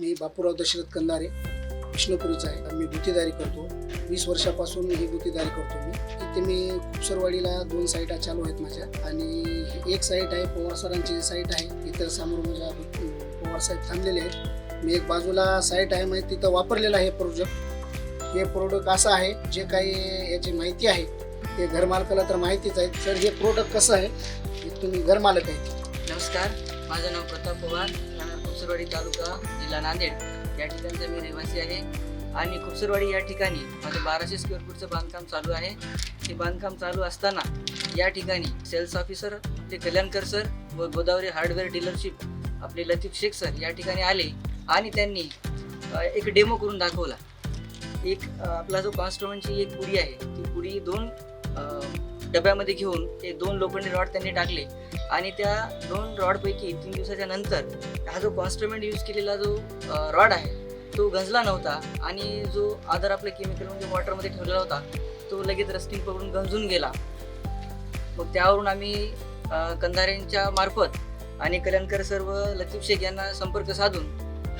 मी बापूराव दशरथ कंदारे विष्णुपुरीचा आहे. मी गुतीदारी करतो. वीस वर्षापासून ही गुतीदारी करतो मी. इथे मी खुपसरवाडीला दोन साईटा चालू आहेत माझ्या. आणि एक साईट आहे पवार सरांची साईट आहे. इथं समोर माझ्या पवार साहेब थांबलेले आहेत. मी एक बाजूला साईट आहे म्हणजे तिथं वापरलेलं आहे प्रोडक्ट हे प्रोडक्ट असं आहे जे काही याची माहिती आहे ते घरमालकाला तर माहितीच आहे. सर हे प्रोडक्ट कसं आहे? तुम्ही घरमालक आहे. नमस्कार माझं नाव प्रताप पवार. खुपसरवाडी तालुका जिल्हा नांदेड. या ठिकाणचा मी रहिवासी आहे. आणि खुपसरवाडी या ठिकाणी माझं बाराशे स्क्वेअर फूटचं बांधकाम चालू आहे. हे बांधकाम चालू असताना या ठिकाणी सेल्स ऑफिसर ते कल्याणकर सर व गोदावरी हार्डवेअर डीलरशिप आपले लतीफ शेख सर या ठिकाणी आले आणि त्यांनी एक डेमो करून दाखवला. एक आपला जो कॉन्स्ट्रुमेंटची एक पुडी आहे ती पुडी दोन डब्यामध्ये घेऊन ते दोन लोखंडी रॉड त्यांनी टाकले. आणि त्या दोन रॉडपैकी तीन दिवसाच्या नंतर हा जो कॉन्स्ट्रुमेंट यूज केलेला जो रॉड आहे तो गंजला नव्हता. आणि जो आधार आपल्या केमिकल म्हणजे वॉटरमध्ये ठेवलेला होता तो लगेच रस्टिंग पकडून गंजून गेला. मग त्यावरून आम्ही कंधारेंच्या मार्फत आणि कल्याणकर सर्व लतीफ शेख यांना संपर्क साधून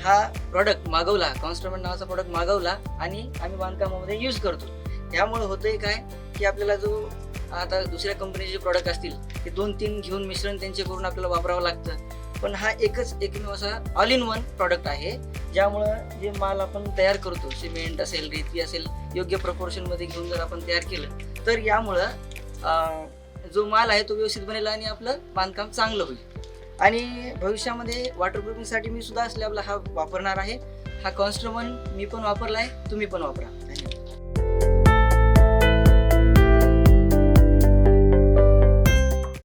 हा प्रॉडक्ट मागवला कॉन्स्ट्रुमेंट नावाचा प्रॉडक्ट मागवला आणि आम्ही बांधकामामध्ये यूज करतो. त्यामुळे होतंय काय की आपल्याला जो आता दुसऱ्या कंपनीचे प्रॉडक्ट असतील ते दोन तीन घेऊन मिश्रण त्यांचे करून आपल्याला वापरावं लागतं. पण हा एकच एकमेव असा ऑल इन वन प्रॉडक्ट आहे ज्यामुळं जे माल आपण तयार करतो सिमेंट असेल रेती असेल योग्य प्रपोर्शनमध्ये घेऊन जर आपण तयार केलं तर यामुळं जो माल आहे तो व्यवस्थित बनेल आणि आपलं बांधकाम चांगलं होईल. आणि भविष्यामध्ये वॉटरप्रूफिंगसाठी मी सुद्धा स्लॅबला हा वापरणार आहे. हा कॉन्स्ट्रुमन मी पण वापरला आहे तुम्ही पण वापरा.